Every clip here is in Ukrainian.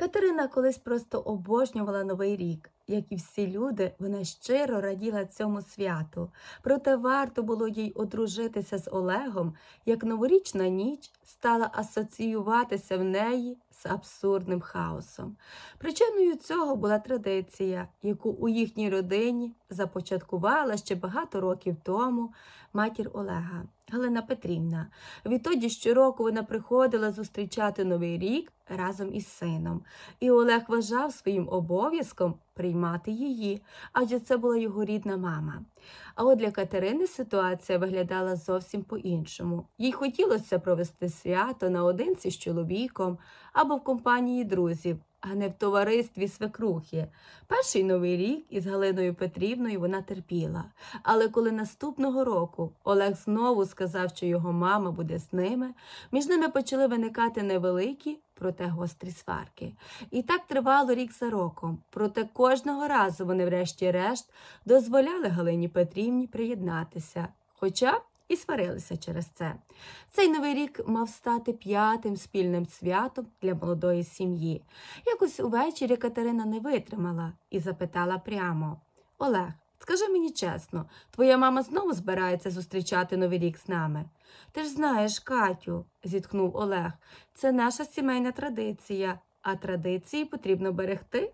Катерина колись просто обожнювала Новий рік. Як і всі люди, вона щиро раділа цьому святу. Проте варто було їй одружитися з Олегом, як новорічна ніч стала асоціюватися в неї з абсурдним хаосом. Причиною цього була традиція, яку у їхній родині започаткувала ще багато років тому матір Олега Галина Петрівна. Відтоді щороку вона приходила зустрічати Новий рік разом із сином, і Олег вважав своїм обов'язком приймати її, адже це була його рідна мама. А от для Катерини ситуація виглядала зовсім по-іншому. Їй хотілося провести свято наодинці з чоловіком або в компанії друзів, а не в товаристві свекрухи. Перший новий рік із Галиною Петрівною вона терпіла. Але коли наступного року Олег знову сказав, що його мама буде з ними, між ними почали виникати невеликі, проте гострі сварки. І так тривало рік за роком. Проте кожного разу вони, врешті-решт, дозволяли Галині Петрівні приєднатися. Хоча і сварилися через це. Цей новий рік мав стати п'ятим спільним святом для молодої сім'ї. Якось увечері Катерина не витримала і запитала прямо: Олег, скажи мені чесно, твоя мама знову збирається зустрічати новий рік з нами? Ти ж знаєш, Катю, зітхнув Олег, це наша сімейна традиція, а традиції потрібно берегти.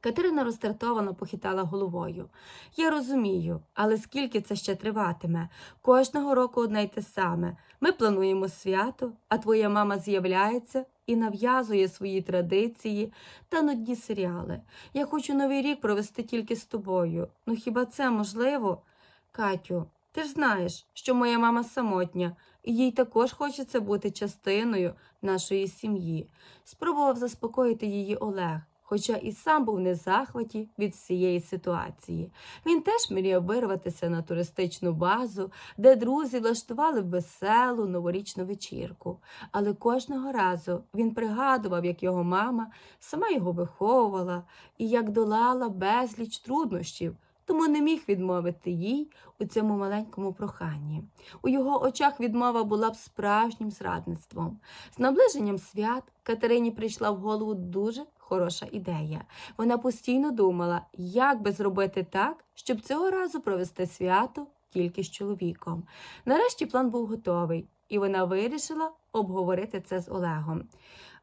Катерина роздратовано похитала головою. Я розумію, але скільки це ще триватиме? Кожного року одне й те саме. Ми плануємо свято, а твоя мама з'являється і нав'язує свої традиції та нудні серіали. Я хочу новий рік провести тільки з тобою. Ну хіба це можливо? Катю, ти ж знаєш, що моя мама самотня, і їй також хочеться бути частиною нашої сім'ї. Спробував заспокоїти її Олег хоча і сам був не захваті від всієї ситуації. Він теж мріяв вирватися на туристичну базу, де друзі влаштували веселу новорічну вечірку. Але кожного разу він пригадував, як його мама сама його виховувала і як долала безліч труднощів. Тому не міг відмовити їй у цьому маленькому проханні. У його очах відмова була б справжнім зрадництвом. З наближенням свят Катерині прийшла в голову дуже хороша ідея. Вона постійно думала, як би зробити так, щоб цього разу провести свято тільки з чоловіком. Нарешті план був готовий, і вона вирішила обговорити це з Олегом.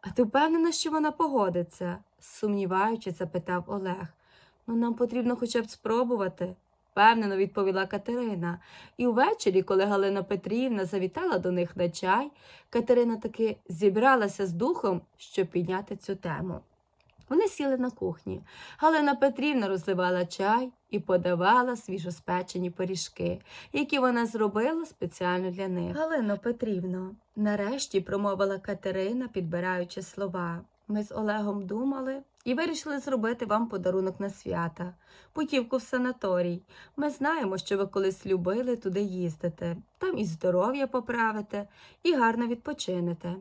А ти впевнена, що вона погодиться? сумніваючись, запитав Олег. Ну, нам потрібно хоча б спробувати, впевнено відповіла Катерина. І ввечері, коли Галина Петрівна завітала до них на чай, Катерина таки зібралася з духом, щоб підняти цю тему. Вони сіли на кухні. Галина Петрівна розливала чай і подавала свіжоспечені пиріжки, які вона зробила спеціально для них. Галино Петрівно, нарешті промовила Катерина, підбираючи слова. Ми з Олегом думали і вирішили зробити вам подарунок на свята, путівку в санаторій. Ми знаємо, що ви колись любили туди їздити, там і здоров'я поправите, і гарно відпочинете.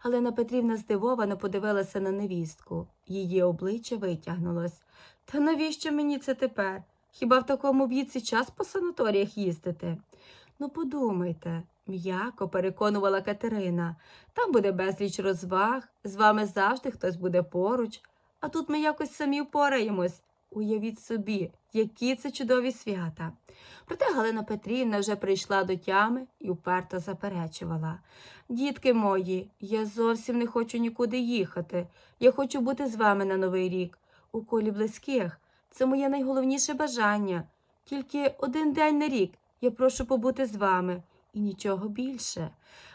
Галина Петрівна здивовано подивилася на невістку. Її обличчя витягнулось. Та навіщо мені це тепер? Хіба в такому віці час по санаторіях їздити? Ну, подумайте, м'яко переконувала Катерина. Там буде безліч розваг, з вами завжди хтось буде поруч, а тут ми якось самі впораємось. Уявіть собі, які це чудові свята. Проте Галина Петрівна вже прийшла до тями і уперто заперечувала. Дітки мої, я зовсім не хочу нікуди їхати. Я хочу бути з вами на Новий рік, у колі близьких. Це моє найголовніше бажання. Тільки один день на рік я прошу побути з вами і нічого більше.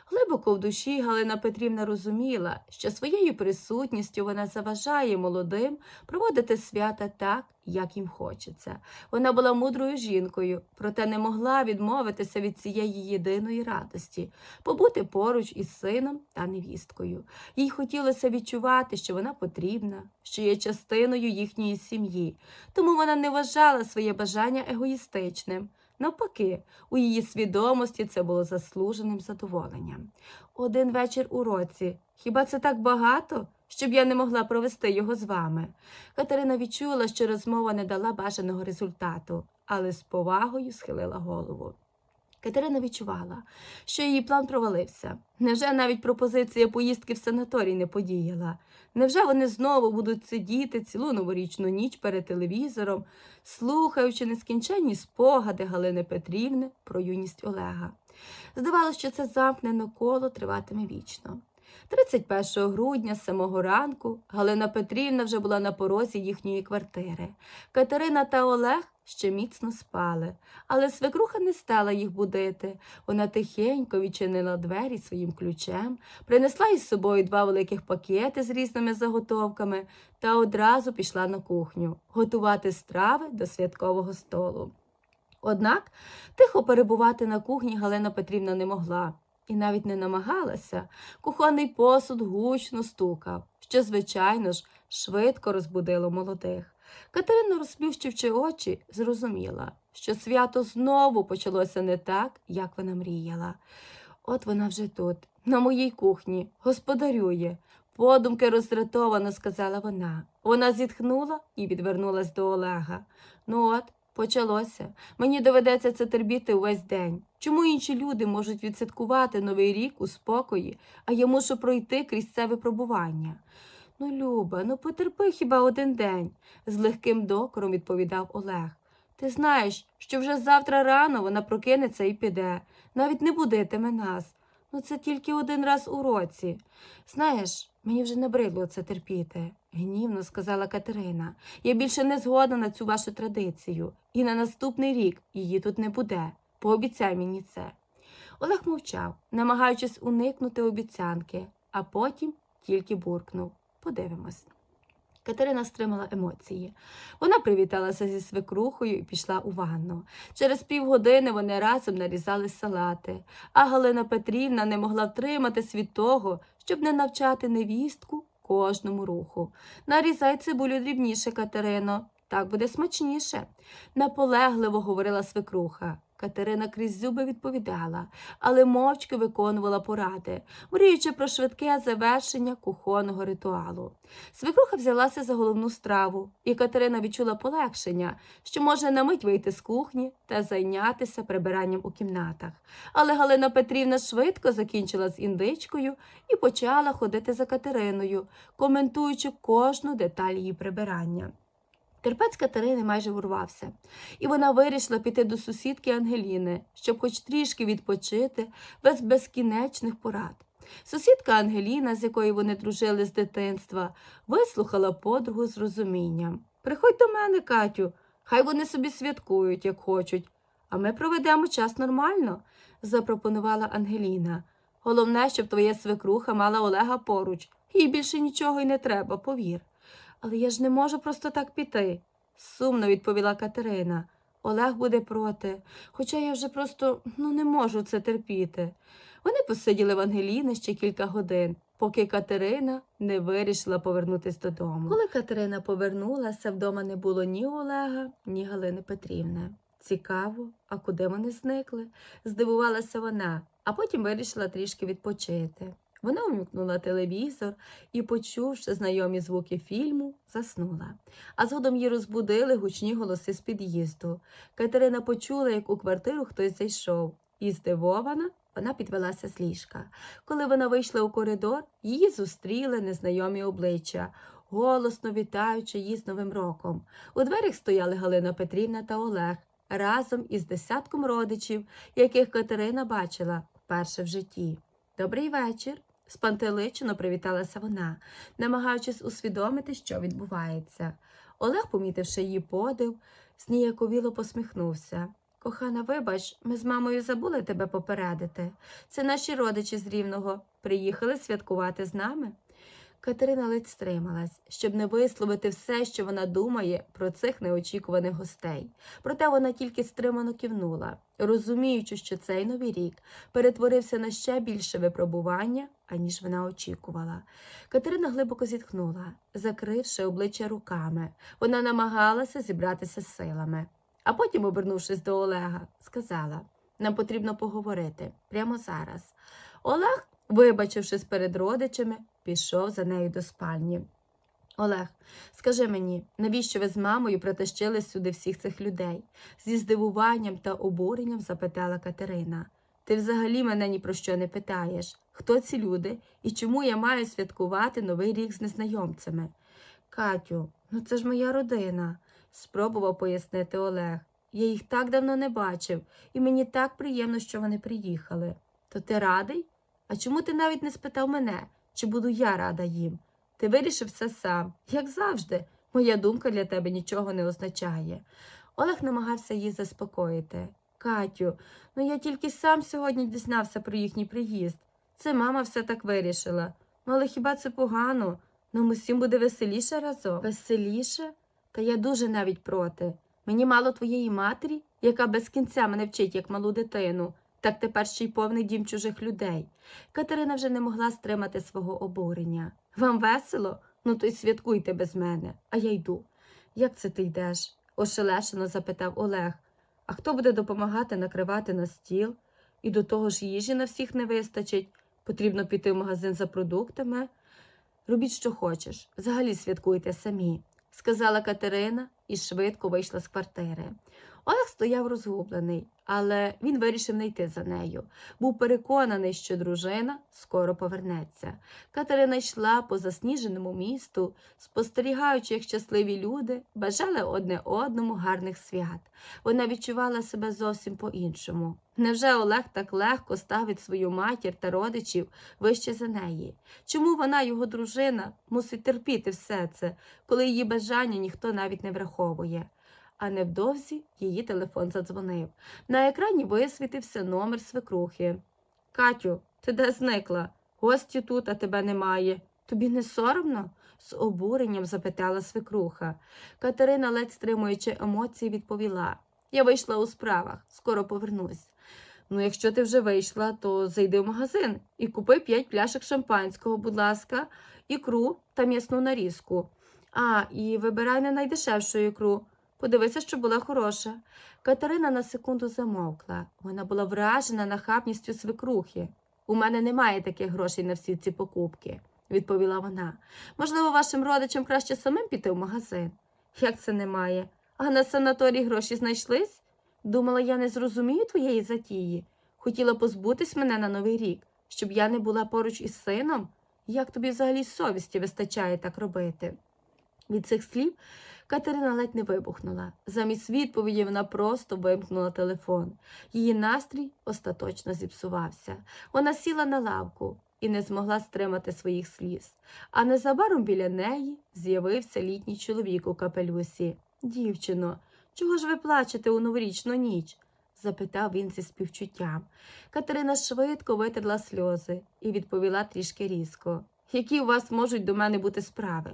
Глибоко в душі Галина Петрівна розуміла, що своєю присутністю вона заважає молодим проводити свята так, як їм хочеться. Вона була мудрою жінкою, проте не могла відмовитися від цієї єдиної радості побути поруч із сином та невісткою. Їй хотілося відчувати, що вона потрібна, що є частиною їхньої сім'ї, тому вона не вважала своє бажання егоїстичним. Навпаки, у її свідомості це було заслуженим задоволенням. Один вечір у році. Хіба це так багато, щоб я не могла провести його з вами? Катерина відчула, що розмова не дала бажаного результату, але з повагою схилила голову. Катерина відчувала, що її план провалився. Невже навіть пропозиція поїздки в санаторій не подіяла? Невже вони знову будуть сидіти цілу новорічну ніч перед телевізором, слухаючи нескінченні спогади Галини Петрівни про юність Олега? Здавалося, що це замкнене коло триватиме вічно. 31 грудня з самого ранку Галина Петрівна вже була на порозі їхньої квартири. Катерина та Олег ще міцно спали, але свекруха не стала їх будити. Вона тихенько відчинила двері своїм ключем, принесла із собою два великих пакети з різними заготовками та одразу пішла на кухню готувати страви до святкового столу. Однак тихо перебувати на кухні Галина Петрівна не могла і навіть не намагалася. Кухонний посуд гучно стукав, що, звичайно ж, швидко розбудило молодих. Катерина, розплющивши очі, зрозуміла, що свято знову почалося не так, як вона мріяла. От вона вже тут, на моїй кухні, господарює. Подумки роздратовано сказала вона. Вона зітхнула і відвернулась до Олега. Ну от, почалося. Мені доведеться це терпіти увесь день. Чому інші люди можуть відсвяткувати новий рік у спокої, а я мушу пройти крізь це випробування? Ну, Люба, ну потерпи хіба один день, з легким докором відповідав Олег. Ти знаєш, що вже завтра рано вона прокинеться і піде, навіть не будитиме нас. Ну це тільки один раз у році. Знаєш, мені вже набридло це терпіти, гнівно сказала Катерина. Я більше не згодна на цю вашу традицію, і на наступний рік її тут не буде. Пообіцяй мені це. Олег мовчав, намагаючись уникнути обіцянки, а потім тільки буркнув. Подивимось. Катерина стримала емоції. Вона привіталася зі свекрухою і пішла у ванну. Через півгодини вони разом нарізали салати, а Галина Петрівна не могла втриматись від того, щоб не навчати невістку кожному руху. Нарізай цибулю дрібніше, Катерино, так буде смачніше, наполегливо говорила свекруха. Катерина крізь зуби відповідала, але мовчки виконувала поради, мріючи про швидке завершення кухонного ритуалу. Свекруха взялася за головну страву, і Катерина відчула полегшення, що може на мить вийти з кухні та зайнятися прибиранням у кімнатах. Але Галина Петрівна швидко закінчила з індичкою і почала ходити за Катериною, коментуючи кожну деталь її прибирання. Терпець Катерини майже урвався, і вона вирішила піти до сусідки Ангеліни, щоб хоч трішки відпочити без безкінечних порад. Сусідка Ангеліна, з якою вони дружили з дитинства, вислухала подругу з розумінням. Приходь до мене, Катю, хай вони собі святкують, як хочуть, а ми проведемо час нормально, запропонувала Ангеліна. Головне, щоб твоя свекруха мала Олега поруч, їй більше нічого й не треба, повір. Але я ж не можу просто так піти, сумно відповіла Катерина. Олег буде проти, хоча я вже просто ну, не можу це терпіти. Вони посиділи в Ангеліни ще кілька годин, поки Катерина не вирішила повернутися додому. Коли Катерина повернулася, вдома не було ні Олега, ні Галини Петрівни. Цікаво, а куди вони зникли? здивувалася вона, а потім вирішила трішки відпочити. Вона увімкнула телевізор і, почувши знайомі звуки фільму, заснула. А згодом її розбудили гучні голоси з під'їзду. Катерина почула, як у квартиру хтось зайшов, і здивована, вона підвелася з ліжка. Коли вона вийшла у коридор, її зустріли незнайомі обличчя, голосно вітаючи її з Новим роком. У дверях стояли Галина Петрівна та Олег разом із десятком родичів, яких Катерина бачила вперше в житті. Добрий вечір. Спантеличено привіталася вона, намагаючись усвідомити, що відбувається. Олег, помітивши її подив, зніяковіло посміхнувся. Кохана, вибач, ми з мамою забули тебе попередити. Це наші родичі з Рівного приїхали святкувати з нами. Катерина ледь стрималась, щоб не висловити все, що вона думає про цих неочікуваних гостей. Проте вона тільки стримано кивнула, розуміючи, що цей новий рік перетворився на ще більше випробування, аніж вона очікувала. Катерина глибоко зітхнула, закривши обличчя руками. Вона намагалася зібратися силами. А потім, обернувшись до Олега, сказала: нам потрібно поговорити прямо зараз. Олег, вибачившись перед родичами, пішов за нею до спальні. Олег, скажи мені, навіщо ви з мамою притащили сюди всіх цих людей? зі здивуванням та обуренням запитала Катерина. Ти взагалі мене ні про що не питаєш. Хто ці люди і чому я маю святкувати новий рік з незнайомцями? Катю, ну це ж моя родина, спробував пояснити Олег. Я їх так давно не бачив, і мені так приємно, що вони приїхали. То ти радий? А чому ти навіть не спитав мене, чи буду я рада їм? Ти вирішив все сам, як завжди. Моя думка для тебе нічого не означає. Олег намагався її заспокоїти. Катю, ну я тільки сам сьогодні дізнався про їхній приїзд. Це мама все так вирішила. Ну, але хіба це погано? Нам усім буде веселіше разом. Веселіше? Та я дуже навіть проти. Мені мало твоєї матері, яка без кінця мене вчить, як малу дитину, так тепер ще й повний дім чужих людей. Катерина вже не могла стримати свого обурення. Вам весело? Ну то й святкуйте без мене, а я йду. Як це ти йдеш? ошелешено запитав Олег. А хто буде допомагати накривати на стіл? І до того ж їжі на всіх не вистачить. Потрібно піти в магазин за продуктами. Робіть, що хочеш, взагалі святкуйте самі, сказала Катерина і швидко вийшла з квартири. Олег стояв розгублений, але він вирішив не йти за нею. Був переконаний, що дружина скоро повернеться. Катерина йшла по засніженому місту, спостерігаючи, як щасливі люди бажали одне одному гарних свят. Вона відчувала себе зовсім по-іншому. Невже Олег так легко ставить свою матір та родичів вище за неї? Чому вона, його дружина, мусить терпіти все це, коли її бажання ніхто навіть не враховує? А невдовзі її телефон задзвонив. На екрані висвітився номер свекрухи. Катю, ти де зникла? Гості тут, а тебе немає. Тобі не соромно? з обуренням запитала свекруха. Катерина, ледь стримуючи емоції, відповіла Я вийшла у справах, скоро повернусь. Ну, якщо ти вже вийшла, то зайди в магазин і купи п'ять пляшок шампанського, будь ласка, ікру та м'ясну нарізку. А, і вибирай не найдешевшу ікру. Подивися, що була хороша. Катерина на секунду замовкла. Вона була вражена нахабністю свекрухи. У мене немає таких грошей на всі ці покупки, відповіла вона. Можливо, вашим родичам краще самим піти в магазин? Як це немає? А на санаторій гроші знайшлись? Думала, я не зрозумію твоєї затії. Хотіла позбутись мене на новий рік, щоб я не була поруч із сином? Як тобі взагалі совісті вистачає так робити? Від цих слів Катерина ледь не вибухнула. Замість відповіді вона просто вимкнула телефон. Її настрій остаточно зіпсувався. Вона сіла на лавку і не змогла стримати своїх сліз. А незабаром біля неї з'явився літній чоловік у капелюсі. Дівчино, чого ж ви плачете у новорічну ніч? запитав він зі співчуттям. Катерина швидко витерла сльози і відповіла трішки різко. Які у вас можуть до мене бути справи?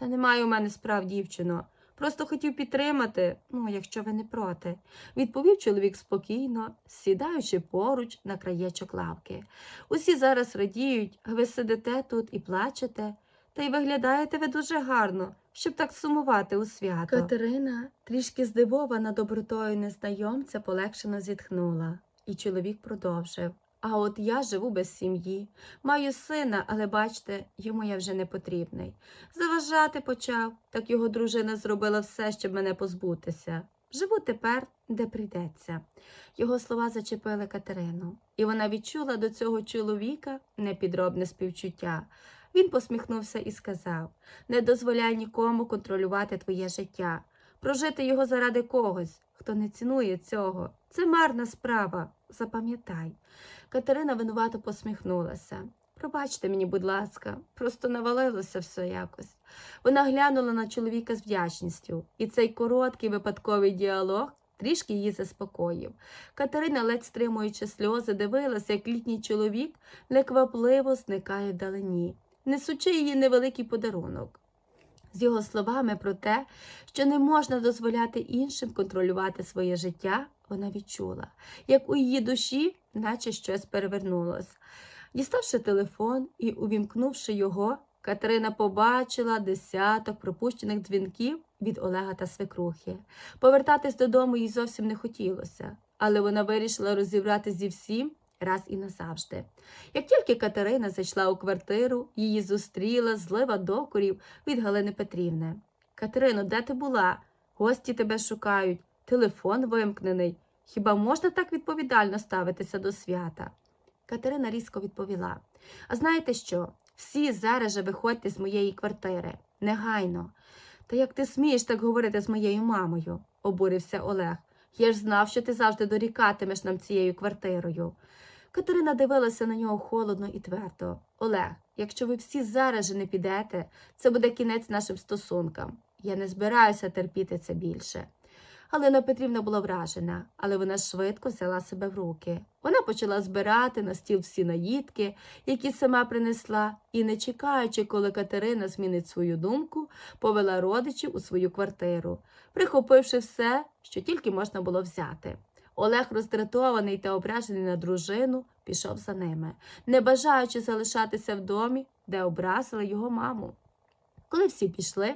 Та немає у мене справ, дівчино. Просто хотів підтримати, ну, якщо ви не проти, відповів чоловік спокійно, сідаючи поруч на краєчок лавки. Усі зараз радіють, ви сидите тут і плачете, та й виглядаєте ви дуже гарно, щоб так сумувати у свято. Катерина, трішки здивована добротою незнайомця, полегшено зітхнула, і чоловік продовжив. А от я живу без сім'ї, маю сина, але бачте, йому я вже не потрібний. Заважати почав, так його дружина зробила все, щоб мене позбутися. Живу тепер, де прийдеться. Його слова зачепили Катерину, і вона відчула до цього чоловіка непідробне співчуття. Він посміхнувся і сказав Не дозволяй нікому контролювати твоє життя, прожити його заради когось, хто не цінує цього. Це марна справа. Запам'ятай. Катерина винувато посміхнулася. Пробачте мені, будь ласка, просто навалилося все якось. Вона глянула на чоловіка з вдячністю, і цей короткий випадковий діалог трішки її заспокоїв. Катерина, ледь стримуючи сльози, дивилася, як літній чоловік неквапливо зникає вдалині, несучи її невеликий подарунок. З його словами про те, що не можна дозволяти іншим контролювати своє життя, вона відчула, як у її душі, наче щось перевернулось. Діставши телефон і увімкнувши його, Катерина побачила десяток пропущених дзвінків від Олега та свекрухи. Повертатись додому їй зовсім не хотілося, але вона вирішила розібратися зі всім, раз і назавжди. Як тільки Катерина зайшла у квартиру, її зустріла злива докорів від Галини Петрівни. Катерино, де ти була? Гості тебе шукають, телефон вимкнений. Хіба можна так відповідально ставитися до свята? Катерина різко відповіла: А знаєте що? Всі зараз же виходьте з моєї квартири, негайно. Та як ти смієш так говорити з моєю мамою? обурився Олег. Я ж знав, що ти завжди дорікатимеш нам цією квартирою. Катерина дивилася на нього холодно і твердо. Олег, якщо ви всі зараз же не підете, це буде кінець нашим стосункам. Я не збираюся терпіти це більше. Галина Петрівна була вражена, але вона швидко взяла себе в руки. Вона почала збирати на стіл всі наїдки, які сама принесла, і, не чекаючи, коли Катерина змінить свою думку, повела родичів у свою квартиру, прихопивши все, що тільки можна було взяти. Олег, роздратований та ображений на дружину, пішов за ними, не бажаючи залишатися в домі, де образили його маму. Коли всі пішли,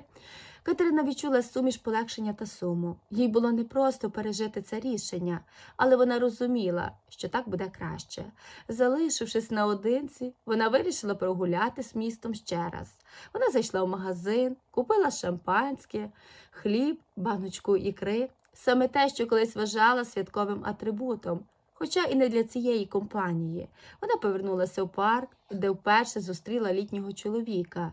Катерина відчула суміш полегшення та суму. Їй було непросто пережити це рішення, але вона розуміла, що так буде краще. Залишившись наодинці, вона вирішила прогулятись містом ще раз. Вона зайшла в магазин, купила шампанське, хліб, баночку ікри, саме те, що колись вважала святковим атрибутом. Хоча і не для цієї компанії. Вона повернулася в парк, де вперше зустріла літнього чоловіка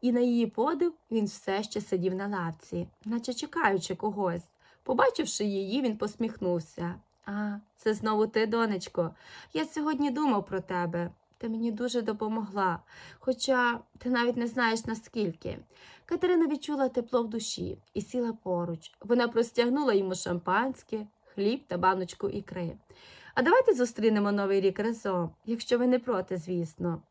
і на її подив він все ще сидів на лавці, наче чекаючи когось. Побачивши її, він посміхнувся. А, це знову ти, донечко. Я сьогодні думав про тебе. Ти мені дуже допомогла, хоча ти навіть не знаєш наскільки. Катерина відчула тепло в душі і сіла поруч. Вона простягнула йому шампанське, хліб та баночку ікри. А давайте зустрінемо новий рік разом, якщо ви не проти, звісно.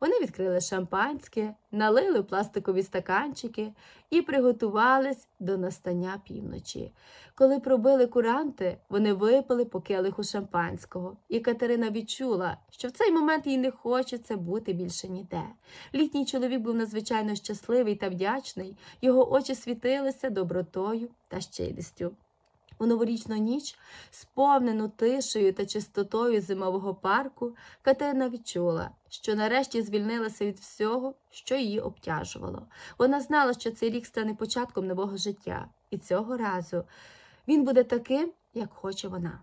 Вони відкрили шампанське, налили пластикові стаканчики і приготувались до настання півночі. Коли пробили куранти, вони випили по келиху шампанського, і Катерина відчула, що в цей момент їй не хочеться бути більше ніде. Літній чоловік був надзвичайно щасливий та вдячний, його очі світилися добротою та щирістю. У новорічну ніч, сповнену тишею та чистотою зимового парку, Катерина відчула, що нарешті звільнилася від всього, що її обтяжувало. Вона знала, що цей рік стане початком нового життя, і цього разу він буде таким, як хоче вона.